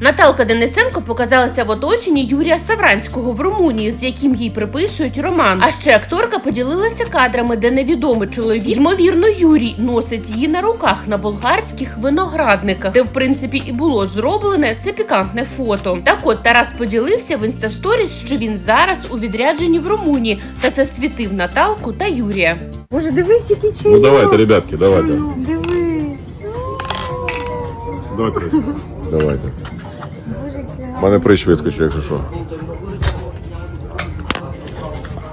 Наталка Денисенко показалася в оточенні Юрія Савранського в Румунії, з яким їй приписують роман. А ще акторка поділилася кадрами, де невідомий чоловік, ймовірно, Юрій носить її на руках на болгарських виноградниках, де в принципі і було зроблене це пікантне фото. Так от Тарас поділився в інстасторіс, що він зараз у відрядженні в Румунії та засвітив Наталку та Юрія. Боже, дивись, який чайок. Ну давайте, ребятки, давайте. Ну, Дивись. Давайте. Давайте. У мене прищ вискочив, якщо що.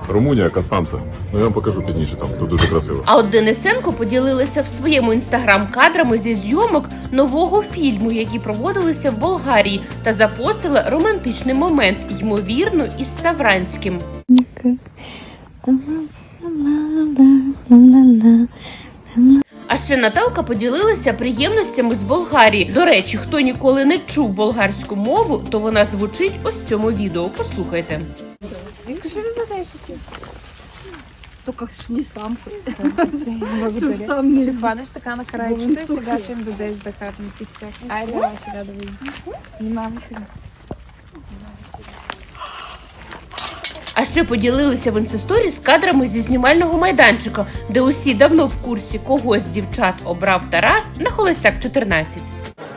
Румунія, Костанце. Ну я вам покажу пізніше там. Тут дуже красиво. А от Денисенко поділилися в своєму інстаграм кадрами зі зйомок нового фільму, які проводилися в Болгарії, та запостили романтичний момент, ймовірно, із Савранським. Ще Наталка поділилася приємностями з Болгарії. До речі, хто ніколи не чув болгарську мову, то вона звучить ось в цьому відео. Послухайте. Скажи, не? Только ж не сам. Щоб сам не Фаниш така на край. Чи ти ще їм додаєш до карни піщак? Айде, давай сюди да видим. Внимавай сега. А ще поділилися в інсесторі з кадрами зі знімального майданчика, де усі давно в курсі, кого з дівчат обрав Тарас на Холостяк 14.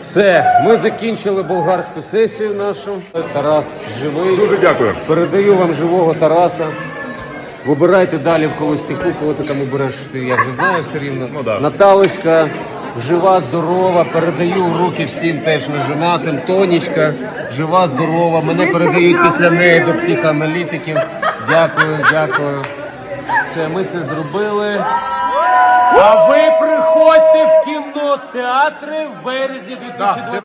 Все, ми закінчили болгарську сесію нашу. Тарас живий. Дуже дякую. Передаю вам живого Тараса. Вибирайте далі в холостяку, кого ти там обереш, ти я вже знаю все рівно. Ну да. Наталочка, жива, здорова. Передаю руки всім теж неженатим. Тонічка, жива, здорова. Мене передають після неї до психоаналітиків. Дякую, дякую. Все, ми це зробили. А ви приходьте в кінотеатри в березні 2020